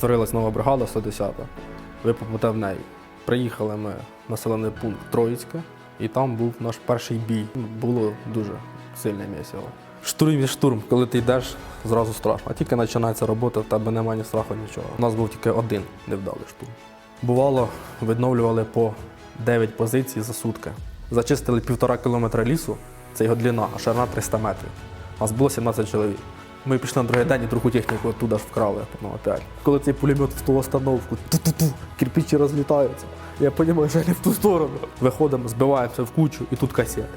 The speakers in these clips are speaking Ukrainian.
створилась нова бригада 110. Ви попадете в неї. Приїхали ми в населений пункт Троїцьке, і там був наш перший бій. Було дуже сильне місіво. Штурм є штурм, коли ти йдеш, зразу страшно. А тільки починається робота, в тебе немає ні страху, нічого. У нас був тільки один невдалий штурм. Бувало, відновлювали по 9 позицій за сутки. Зачистили півтора кілометра лісу, це його длина, а ширина 300 метрів. Нас було 17 чоловік. Ми пішли на другий день і другу техніку оттуда ж вкрали ну, опять. Коли цей пулемет в ту остановку, ту-ту-ту, кирпичі розлітаються. Я розумію, що не в ту сторону. Виходимо, збиваємося в кучу і тут касети.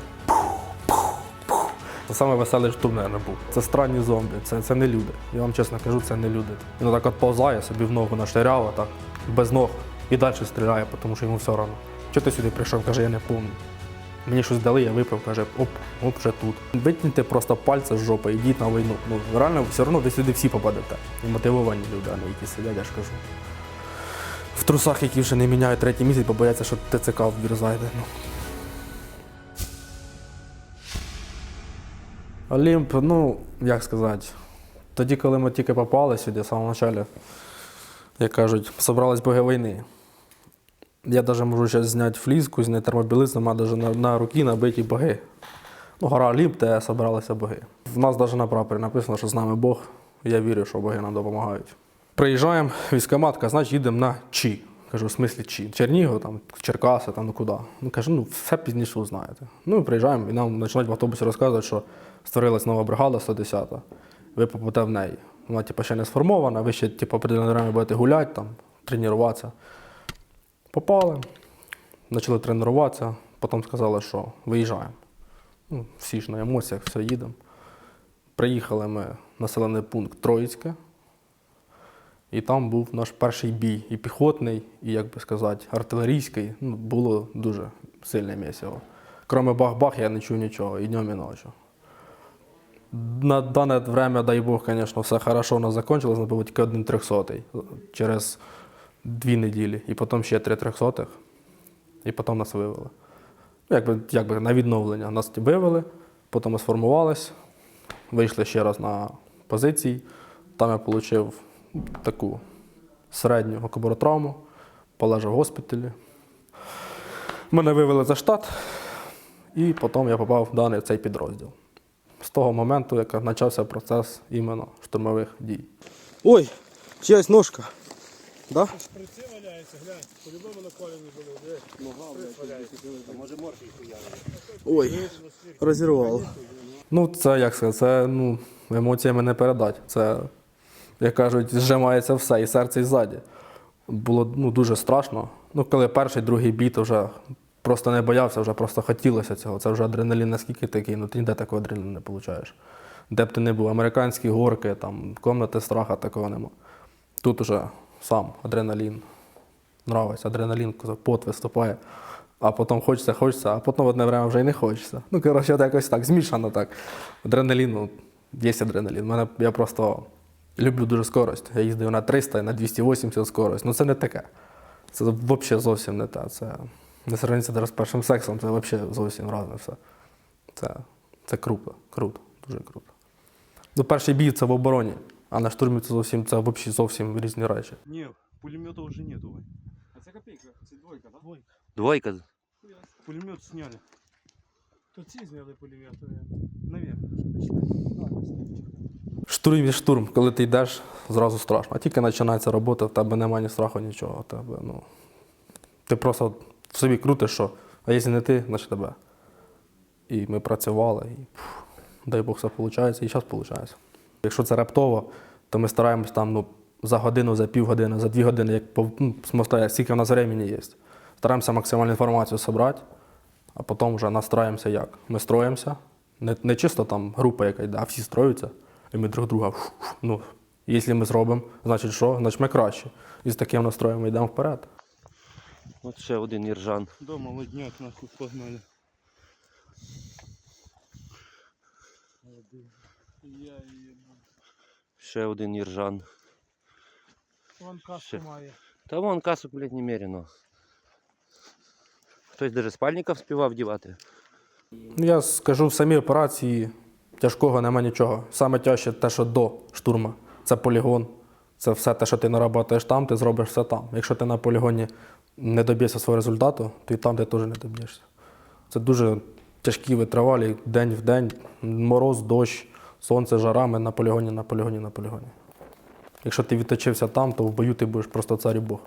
Це саме веселий штурм, наверное, був. Це странні зомбі, це, це не люди. Я вам чесно кажу, це не люди. Він отак от повзає собі в ногу наширяв, так, без ног, і далі стріляє, тому що йому все одно. Чого ти сюди прийшов? Каже, я не помню. Мені щось дали, я випив, каже, оп, оп, вже тут. Витягньте просто пальця з жопи, йдіть на війну. Ну, реально, все одно ви сюди всі попадете. І мотивовані люди, а не які сидять, я ж кажу. В трусах, які вже не міняють третій місяць, бо бояться, що ТЦК в двір зайде. Ну. Олімп, ну, як сказати, тоді, коли ми тільки попали сюди, в самому початку, як кажуть, собрались боги війни. Я навіть можу зараз зняти фліску, зняти термобілизну, у мене навіть на, на руки набиті боги. Ну, гора Олімп, де собиралися боги. В нас навіть на прапорі написано, що з нами Бог. Я вірю, що боги нам допомагають. Приїжджаємо, військоматка, значить їдемо на Чі. Кажу, в смислі Чі? Чернігов, там, Черкаси, там, ну куди? Ну кажу, ну все пізніше узнаєте. Ну і приїжджаємо, і нам починають в автобусі розказувати, що створилась нова бригада 110-та. Ви попадете в неї. Вона типу, ще не сформована, ви ще типу, определене будете гуляти, там, тренуватися. Попали, почали тренуватися, потім сказали, що виїжджаємо. Ну, всі ж на емоціях, все, їдемо. Приїхали ми в населений пункт Троїцьке, і там був наш перший бій, і піхотний, і, як би сказати, артилерійський. Ну, було дуже сильне місіво. Кроме бах-бах, я не чув нічого, і днем, і ночі. На дане время, дай Бог, звісно, все хорошо у нас закончилось, але тільки один трьохсотий через дві неділі, і потім ще три трьохсотих, і потім нас вивели. Ну, Якби, якби на відновлення. Нас вивели, потім ми сформувались, вийшли ще раз на позиції. Там я отримав таку середню окоборотравму, полежав в госпіталі. Мене вивели за штат, і потім я попав в даний цей підрозділ. З того моменту, як почався процес іменно штурмових дій. Ой, чиясь ножка. Да? Шприци валяються, глянь, по-любому наколені були, диви. Може морфій хуяли. Ой, розірвало. Ну, це як сказати, це ну, емоціями не передати. Це, як кажуть, зжимається все, і серце, і ззаді. Було ну, дуже страшно. Ну, коли перший, другий бій, то вже просто не боявся, вже просто хотілося цього. Це вже адреналін наскільки такий, ну ти ніде такого адреналіну не получаєш. Де б ти не був, американські горки, там, комнати страха такого нема. Тут уже сам адреналін. Нравиться, адреналін, пот виступає. А потім хочеться, хочеться, а потім в одне время вже й не хочеться. Ну, коротше, от якось так, змішано так. Адреналін, ну, є адреналін. Мене, я просто люблю дуже скорость. Я їздив на 300 і на 280 скорость. Ну це не таке. Це взагалі зовсім не те. Це не сравниться з першим сексом, це взагалі зовсім разне все. Це, це круто, круто, дуже круто. Ну, перший бій це в обороні, а на штурмі це зовсім це взагалі зовсім різні речі. Ні, пулемета вже нету. А це копійка, це двойка, так? Двойка. Двойка. Пулемет сняли. То ці зняли пулемет, наверное. Штурм є штурм, коли ти йдеш, зразу страшно. А тільки починається робота, в тебе немає ні страху, нічого. Тебе, ну, ти просто в собі крутиш, що а якщо не ти, значить тебе. І ми працювали, і пф, дай Бог все виходить, і зараз виходить. Якщо це раптово, то ми стараємось там ну, за годину, за півгодини, за дві години, як ну, скільки в нас времени є. Стараємося максимальну інформацію зібрати, а потім вже настраємося як. Ми строїмося, не, не чисто там група, яка йде, а всі строються, і ми друг друга. фу, фу, Ну, якщо ми зробимо, значить що? Значить ми краще. І з таким настроєм ми йдемо вперед. От ще один іржан. До молодняк нахуй погнали. Я їбу. Ще один іржан. Вон каску Ще. має. Та вон касок, блядь, немерено. Хтось навіть спальника вспівав вдівати. Ну, Я скажу, в самій операції тяжкого нема нічого. Саме тяжче те, що до штурму. Це полігон, Це все те, що ти наработаєш там, ти зробиш все там. Якщо ти на полігоні не доб'єшся свого результату, то і там ти теж не доб'єшся. Це дуже тяжкі витривалі день в день, мороз, дощ, сонце, жара, ми на полігоні, на полігоні, на полігоні. Якщо ти відточився там, то в бою ти будеш просто цар і Бог.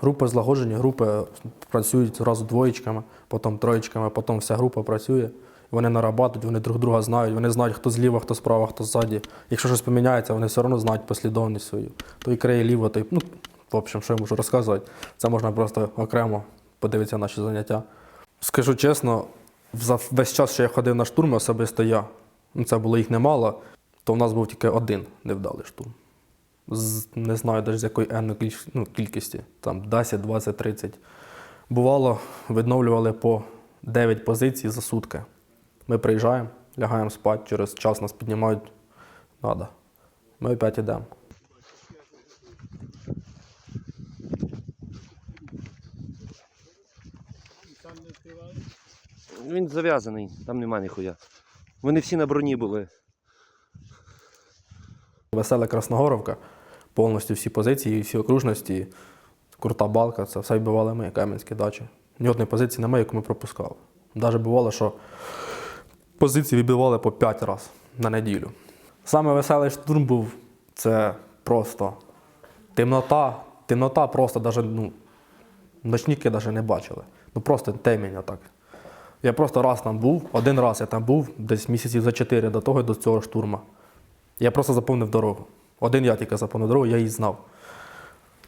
Групи злагоджені, групи працюють зразу двоєчками, потім троєчками, потім вся група працює. Вони нарабатують, вони друг друга знають, вони знають, хто зліва, хто справа, хто ззаді. Якщо щось поміняється, вони все одно знають послідовність свою. Той криє ліво, той. Ну, в общем, що я можу розказувати. Це можна просто окремо подивитися наші заняття. Скажу чесно, за весь час, що я ходив на штурми, особисто я, це було їх немало, то в нас був тільки один невдалий штурм. З, не знаю навіть з якої енної ну, кількості, там 10, 20, 30. Бувало, відновлювали по 9 позицій за сутки. Ми приїжджаємо, лягаємо спати, через час нас піднімають. Надо. Ми опять йдемо. Він зав'язаний, там нема ніхуя. Вони всі на броні були. Весела Красногоровка, повністю всі позиції, всі окружності, крута балка, це все вбивали ми, кам'янські дачі. Ні одної позиції немає, яку ми пропускали. Навіть бувало, що позиції вибивали по 5 разів на неділю. Саме веселий штурм був це просто темнота, темнота просто навіть, ну, ночники навіть не бачили. Ну просто темінь отак. Я просто раз там був, один раз я там був, десь місяців за чотири до того, до цього штурму. Я просто заповнив дорогу. Один я тільки заповнив дорогу, я її знав.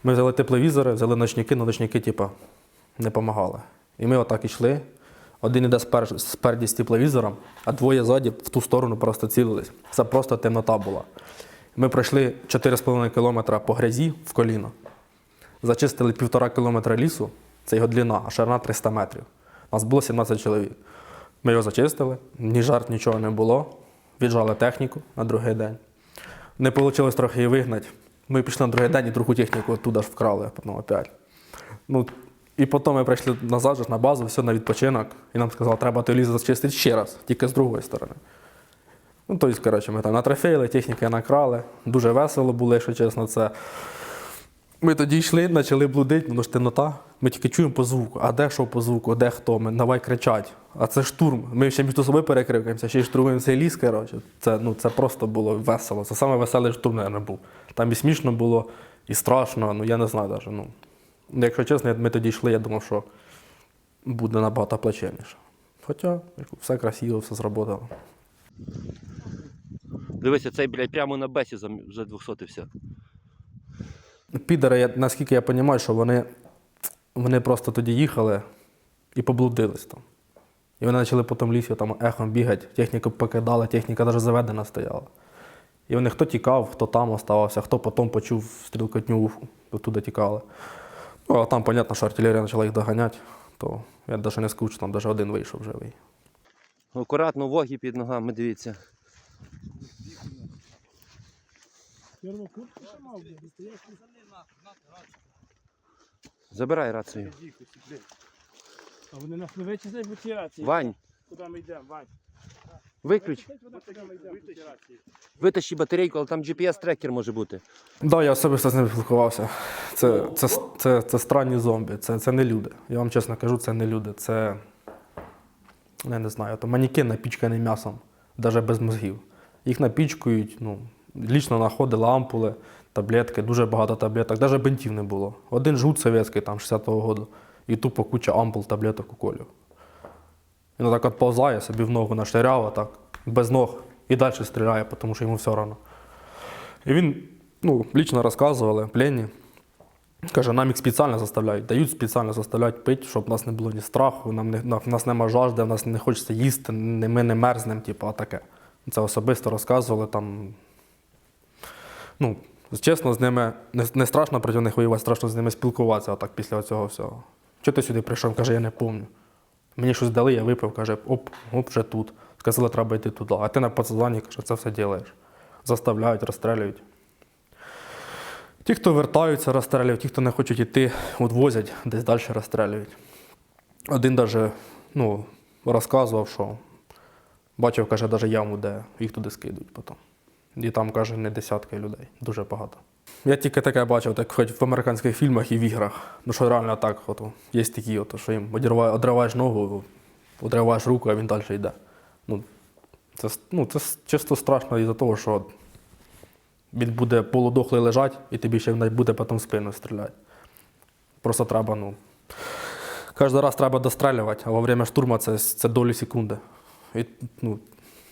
Ми взяли тепловізори, взяли ночники, але ночники, типа, не допомагали. І ми отак йшли. Один іде спереді з тепловізором, а двоє ззаді в ту сторону просто цілились. Це просто темнота була. Ми пройшли 4,5 кілометра по грязі в коліно. Зачистили півтора кілометра лісу, це його длина, а ширина 300 метрів. Нас було 17 чоловік. Ми його зачистили, ні жарт, нічого не було. Віджали техніку на другий день. Не вийшло трохи її вигнати. Ми пішли на другий день і другу техніку оттуда ж вкрали, потім опять. Ну, і потім ми прийшли назад на базу, все на відпочинок, і нам сказали, треба той ліс зачистити ще раз, тільки з другої сторони. Ну, тобто, коротше, ми там натрофеїли, техніки накрали. Дуже весело було, якщо чесно, це. Ми тоді йшли, почали блудити, ну ж темнота. Ми тільки чуємо по звуку. А де що по звуку, де хто? Ми давай кричать. А це штурм. Ми ще між собою перекрикуємося, ще й штурмуємо цей ліс. Коротше. Це, ну, це просто було весело. Це саме веселий штурм, мабуть, був. Там і смішно було, і страшно, ну я не знаю навіть. Ну. Якщо чесно, ми тоді йшли, я думав, що буде набагато плачевніше. Хоча все красиво, все зроботало. Дивися, цей, блядь, прямо на бесі вже 200 Підери, я, наскільки я розумію, що вони, вони просто тоді їхали і поблудились там. І вони почали по тому лісі там ехом бігати, техніку покидали, техніка навіть заведена стояла. І вони хто тікав, хто там оставався, хто потім почув стрілкотню, оттуда тікали. Ну, а там, зрозуміло, що артилерія почала їх доганяти, то я навіть не скучно, там навіть один вийшов живий. Акуратно, воги під ногами, дивіться. Перву куртку ще мав, блядь, стояв. Забирай рацію. А вони нас не вичислять по цій рації. Вань, Куди ми йдемо, Вань? виключ. Куди ми йдемо по цій рації? Витащи батарейку, але там GPS-трекер може бути. Так, да, я особисто з ними спілкувався. Це, це, це, це странні зомбі, це, це не люди. Я вам чесно кажу, це не люди. Це, я не знаю, то манікен напічканий м'ясом, навіть без мозгів. Їх напічкують, ну, лічно знаходили ампули, таблетки, дуже багато таблеток, навіть бинтів не було. Один жгут совєтський, там, 60-го року, і тупо куча ампул, таблеток, уколів. Він так от повзає собі в ногу наширяв, так, без ног, і далі стріляє, тому що йому все одно. І він ну, лично розказували пленні. Каже, нам їх спеціально заставляють, дають спеціально заставляють пити, щоб у нас не було ні страху, нам не, в нас нема жажди, в нас не хочеться їсти, не, ми не мерзнемо, типу, а таке. Це особисто розказували там. Ну, чесно, з ними не, страшно проти них воювати, страшно з ними спілкуватися отак після цього всього. Чого ти сюди прийшов? Каже, я не пам'ятаю. Мені щось дали, я випив, каже, оп, оп, вже тут. Сказали, треба йти туди. А ти на подзвоні, каже, це все робиш. Заставляють, розстрілюють. Ті, хто вертаються, розстрілюють, ті, хто не хочуть йти, відвозять, десь далі розстрілюють. Один навіть ну, розказував, що бачив, каже, навіть яму, де їх туди скидують потім. І там, каже, не десятки людей, дуже багато. Я тільки таке бачив, так хоч в американських фільмах і в іграх. Ну що реально так, от, є такі, от, що їм одриваєш ногу, одриваєш руку, а він далі йде. Ну, це, ну, це чисто страшно із-за того, що він буде полудохлий лежати, і тобі ще буде потім спину стріляти. Просто треба, ну. Кожен раз треба дострелювати, а во время штурму це, це долі секунди. І, ну,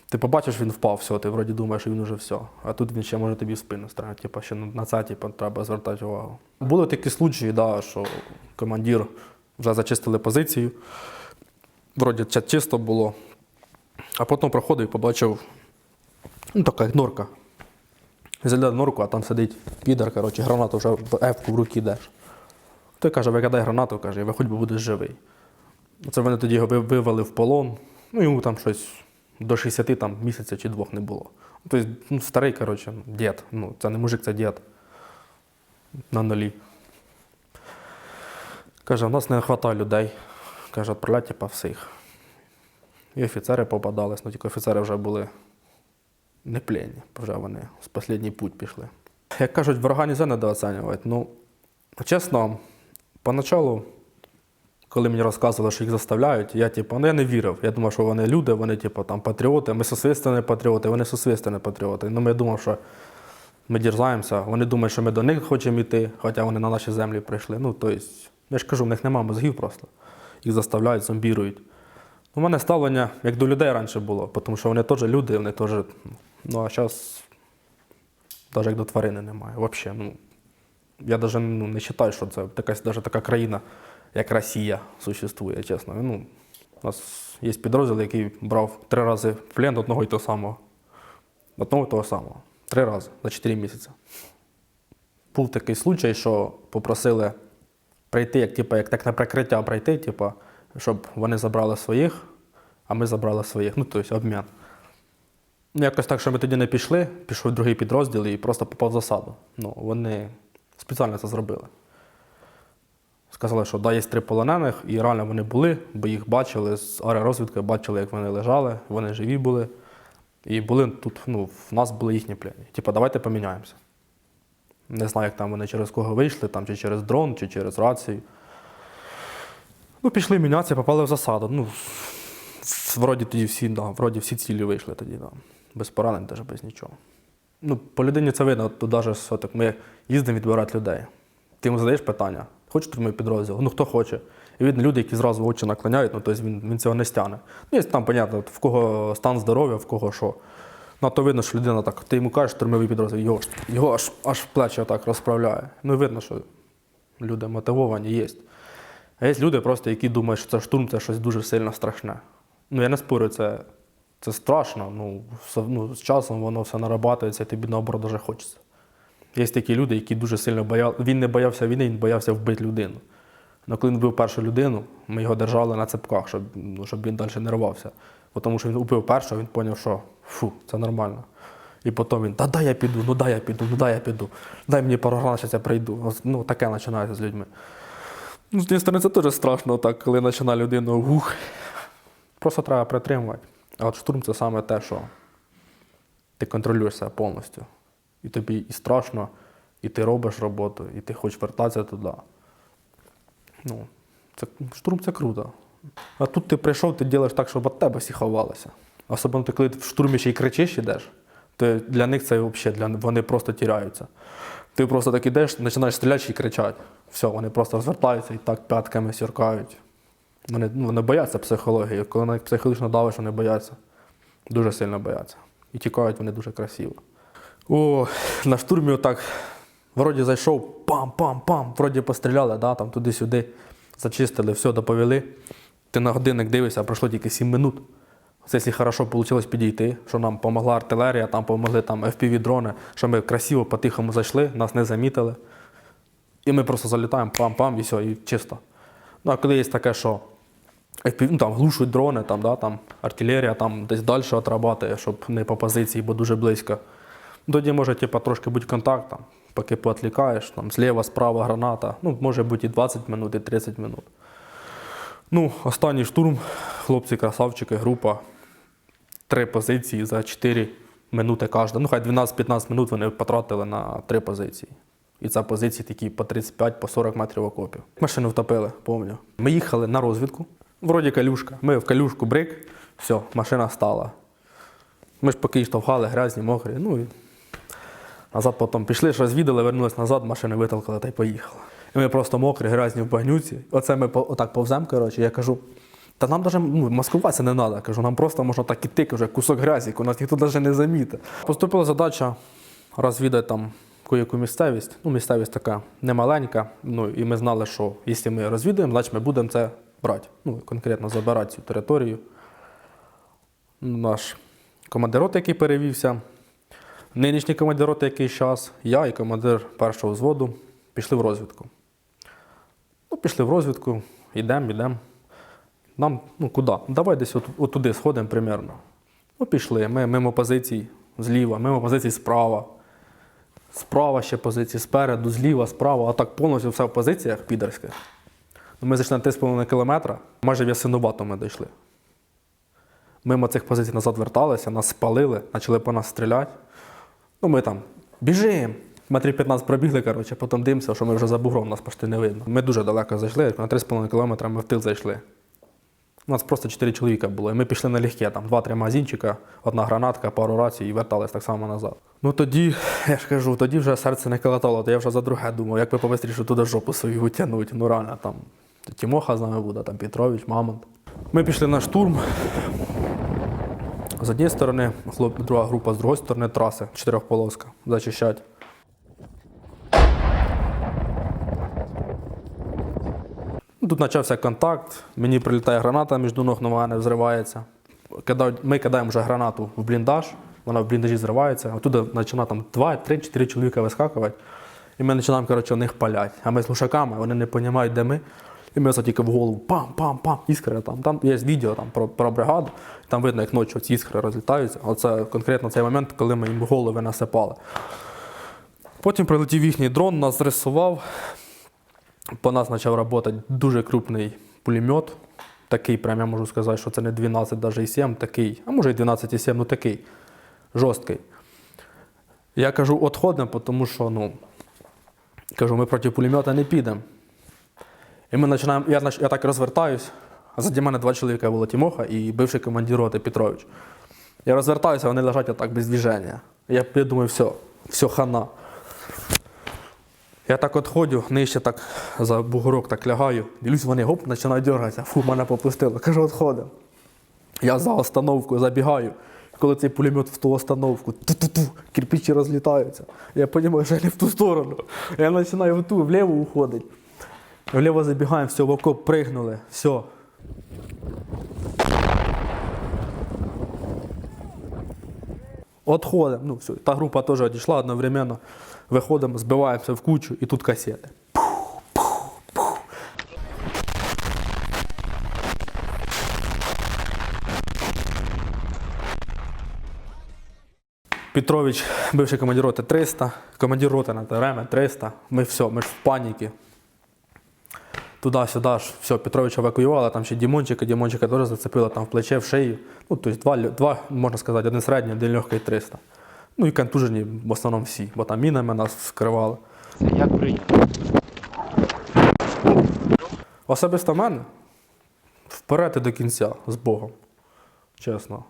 ти побачиш, він впав, все, ти вроді думаєш, що він уже все. А тут він ще може тобі в спину стріляти. Типа, ще на це типу, треба звертати увагу. Були такі случаї, да, що командир вже зачистили позицію. Вроді чисто було. А потім проходив і побачив, ну така норка. Загляд норку, а там сидить підар, коротше, гранату вже в ефку в руки йдеш. Той каже, викидай гранату, каже, і виходь, бо будеш живий. Це вони тоді його вивели в полон. Ну, йому там щось до 60 там, місяця чи двох не було. Тобто, ну, старий, коротше, дід. Ну, це не мужик, це дід. На нулі. Каже, в нас не вистачає людей. Каже, відправляйте типа, всіх. І офіцери попадались, ну тільки офіцери вже були не пленні, вже вони з останній путь пішли. Як кажуть, ворога нельзя недооцінювати. Ну, чесно, поначалу, коли мені розказували, що їх заставляють, я типу, ну я не вірив. Я думав, що вони люди, вони типу, там патріоти, ми сусвіственні патріоти, вони сусвіственні патріоти. Ну, я думав, що ми дірзаємося, вони думають, що ми до них хочемо йти, хоча вони на наші землі прийшли. Ну, тобто, я ж кажу, в них немає мозгів просто. Їх заставляють, зомбірують. У мене ставлення як до людей раніше було, тому що вони теж люди, вони теж. Ну а зараз навіть як до тварини немає. Взагалі, ну, я навіть ну, не вважаю, що це якась така країна, як Росія, существує, чесно. Ну, у нас є підрозділ, який брав три рази в плен одного і того самого. Одного і того самого. Три рази за чотири місяці. Був такий случай, що попросили прийти, як, типу, як так на прикриття прийти, типу, щоб вони забрали своїх, а ми забрали своїх. Ну, тобто обмін. Ну, якось так, що ми тоді не пішли, пішов другий підрозділ і просто попав в засаду. Ну, вони спеціально це зробили. Сказали, що да, є три полонених, і реально вони були, бо їх бачили з аеророзвідки, бачили, як вони лежали, вони живі були. І були тут, ну, в нас були їхні пленні. Типа, давайте поміняємося. Не знаю, як там вони через кого вийшли, там, чи через дрон, чи через рацію. Ну, пішли мінятися, попали в засаду. Ну, вроді тоді всі, да, вроді всі цілі вийшли тоді, да. без поранень, навіть без нічого. Ну, по людині це видно, тут навіть ми їздимо відбирати людей. Ти йому задаєш питання, хочеш ти підрозділ? Ну хто хоче. І видно люди, які зразу очі наклоняють, ну тобто він, він цього не стягне. Ну, є там, понятно, в кого стан здоров'я, в кого що. Ну, то видно, що людина так, ти йому кажеш, штурмовий підрозділ, його, його аж, аж плечі отак розправляє. Ну, видно, що люди мотивовані є. А є люди просто, які думають, що це штурм це щось дуже сильно страшне. Ну, я не спорю, це, це страшно. Ну, ну, з часом воно все нарабатується, і тобі наоборот дуже хочеться. Є такі люди, які дуже сильно боялися. Він не боявся війни, він боявся вбити людину. Але коли він вбив першу людину, ми його держали на цепках, щоб, ну, щоб він далі не рвався. Бо Тому що він убив першого, він зрозумів, що фу, це нормально. І потім він, та дай я піду, ну дай я піду, ну дай я піду, дай мені пару гран, зараз я прийду. Ну, таке починається з людьми. Ну, з сторони, це теж страшно, так, коли починає людина ух. Просто треба притримувати. А от штурм це саме те, що ти контролюєш себе повністю. І тобі і страшно, і ти робиш роботу, і ти хочеш вертатися туди. Ну, це, штурм це круто. А тут ти прийшов, ти робиш так, щоб від тебе всі ховалися. Особливо коли ти в штурмі ще й кричиш ідеш, то для них це взагалі, для, вони просто тіряються. Ти просто так ідеш, починаєш стріляти і кричать. Все, вони просто розвертаються і так п'ятками сіркають. Вони, ну, вони бояться психології. Коли на них психологічно давиш, вони бояться. Дуже сильно бояться. І тікають вони дуже красиво. О, на штурмі отак. Вроді зайшов, пам-пам-пам, вроді постріляли, да, там туди-сюди, зачистили, все, доповіли. Ти на годинник дивишся, пройшло тільки 7 минут. Це якщо хорошо вийшло підійти, що нам допомогла артилерія, там допомогли там FPV-дрони, що ми красиво по-тихому зайшли, нас не замітили. І ми просто залітаємо, пам-пам, і все, і чисто. Ну, а коли є таке, що FPV, ну, там глушують дрони, там, да, там, артилерія там десь далі отрабатує, щоб не по позиції, бо дуже близько. Тоді може типу, трошки бути контакт, там, поки поотвлікаєш, там, зліва, справа граната. Ну, може бути і 20 минут, і 30 минут. Ну, останній штурм, хлопці, красавчики, група. Три позиції за 4 минути кожна. Ну, хай 12-15 минут вони потратили на три позиції. І це позиції такі по 35 по 40 метрів окопів. Машину втопили, пам'ятаю. Ми їхали на розвідку. Вроді калюшка. Ми в калюшку брик, все, машина стала. Ми ж поки штовхали, грязні, мокрі. Ну назад потім пішли, щось віддали, вернулись назад, машини витолкали та й поїхали. І ми просто мокрі, грязні в багнюці. Оце ми отак повземо, коротше, я кажу. Та нам навіть ну, маскуватися не треба. Кажу, нам просто можна так іти, кажу, кусок грязі, нас ніхто навіть не замітить. Поступила задача розвідати там яку місцевість. Ну, місцевість така немаленька. Ну, і ми знали, що якщо ми розвідуємо, значить ми будемо це брати. Ну, конкретно забирати цю територію. Наш командир роти, який перевівся, нинішній командир роти якийсь час, я і командир першого взводу пішли в розвідку. Ну, пішли в розвідку, йдемо, йдемо. Нам, ну куди? Давай десь от, от туди сходимо примерно. Ну, пішли. Ми мимо позицій зліва, мимо позицій справа. Справа ще позиції спереду, зліва, справа, а так повністю все в позиціях підерських. Ну, Ми зайшли на 3,5 кілометра, майже в Ясинувато ми дійшли. Мимо цих позицій назад верталися, нас спалили, почали по нас стріляти. Ну, ми там біжимо. Метрів 15 пробігли, коротше, потім дивимося, що ми вже за бугром, нас почти не видно. Ми дуже далеко зайшли, на 3,5 кілометра ми в тил зайшли. У нас просто 4 чоловіка було. І ми пішли на легке, там 2-3 магазинчика, одна гранатка, пару рацій і вертались так само назад. Ну тоді, я ж кажу, тоді вже серце не калатало, то я вже за друге думав, як би побистріше туди жопу свою витягнути. Ну реально там Тімоха з нами буде, там Петрович, Мамонт. Ми пішли на штурм. З однієї сторони, друга група, з другої сторони траси, чотирьохполоска, зачищать. Тут почався контакт, мені прилітає граната між ног на мене, взривається. Ми кидаємо вже гранату в бліндаж, вона в бліндажі зривається, оттуда починає там 2, 3, 4 чоловіка вискакувати. І ми починаємо коротше, в них палять. А ми з лушаками, вони не розуміють, де ми. І це тільки в голову пам-пам-пам, іскри там. Там є відео там, про, про бригаду, там видно, як ночі ці іскри розлітаються. Оце конкретно цей момент, коли ми їм голови насипали. Потім прилетів їхній дрон, нас зрисував. По нас почав працювати дуже крупний пулемет. Такий, прям я можу сказати, що це не 12, навіть і 7, такий, а може і 12,7, ну такий жорсткий. Я кажу, відходимо, тому що ну, кажу, ми проти пулемета не підемо. І ми починаємо, я, я так розвертаюсь, а заді мене два чоловіка було Тімоха і бивший командир роти Петрович. Я розвертаюся, вони лежать отак без движення. Я, я думаю, все, все хана. Я так відходжу, нижче так за бугорок так лягаю. Дивлюсь, вони гоп, починають дергатися. Фу, мене попустило. Кажу, відходимо. Я за остановку забігаю. Коли цей пулемет в ту остановку, ту-ту-ту, кирпичі розлітаються. Я розумію, що я не в ту сторону. Я починаю в ту, вліво уходить. Вліво забігаємо, все, в окоп пригнули, все. Отходимо. Ну, все. Та група теж одійшла одновременно. Виходимо, збиваємося в кучу і тут касети. Петрович, бивший командир роти 300, командир роти на ТРМ 300. Ми все, ми ж в паніки. Туди-сюди ж, все, Петровича евакуювали, там ще Дімончика, Дімончика теж зацепило там в плече, в шию. Ну, тобто два, два, можна сказати, один середній, один легкий 300. Ну і контужені в основному всі, бо там мінами нас скривали. Це як прийнято? Особисто в мене вперед і до кінця з Богом. Чесно.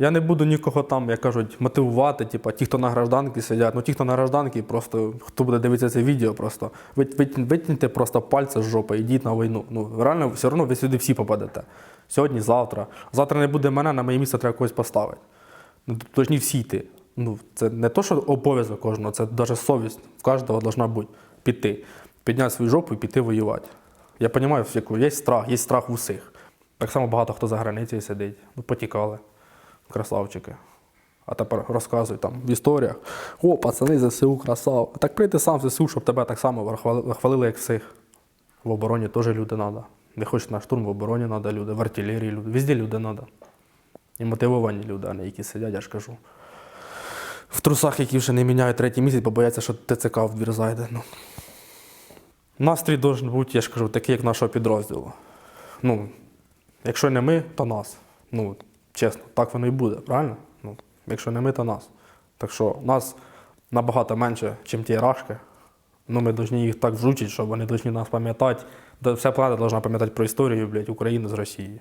Я не буду нікого там, як кажуть, мотивувати, типу, ті, хто на гражданці сидять. Ну ті, хто на гражданці, просто хто буде дивитися це відео, просто вит- вит- просто пальця з жопи, йдіть на війну. Ну реально, все одно ви сюди всі попадете. Сьогодні, завтра. Завтра не буде мене, на моє місце треба когось поставити. Ну, повинні всі йти. Ну, це не то, що обов'язок кожного, це навіть совість. В кожного должна бути піти. Підняти свою жопу і піти воювати. Я розумію, є страх, є страх в усіх. Так само багато хто за границею сидить. Ну, потікали. Красавчики. А тепер розказують там в історіях. О, пацани, ЗСУ красав. Так прийти сам в ЗСУ, щоб тебе так само хвали- хвалили, як всіх. В обороні теж люди треба. Не хочеш на штурм, в обороні треба люди, в артилерії люди. Везде люди треба. І мотивовані люди, а не які сидять, я ж кажу. В трусах, які вже не міняють третій місяць, бо бояться, що ТЦК в двір зайде. Ну. Настрій должен бути, я ж кажу, такий, як нашого підрозділу. Ну, якщо не ми, то нас. Ну, чесно, так воно і буде, правильно? Ну, якщо не ми, то нас. Так що нас набагато менше, ніж ті рашки. Ну, ми повинні їх так вжучити, щоб вони повинні нас пам'ятати. Вся планета повинна пам'ятати про історію, блядь, України з Росії.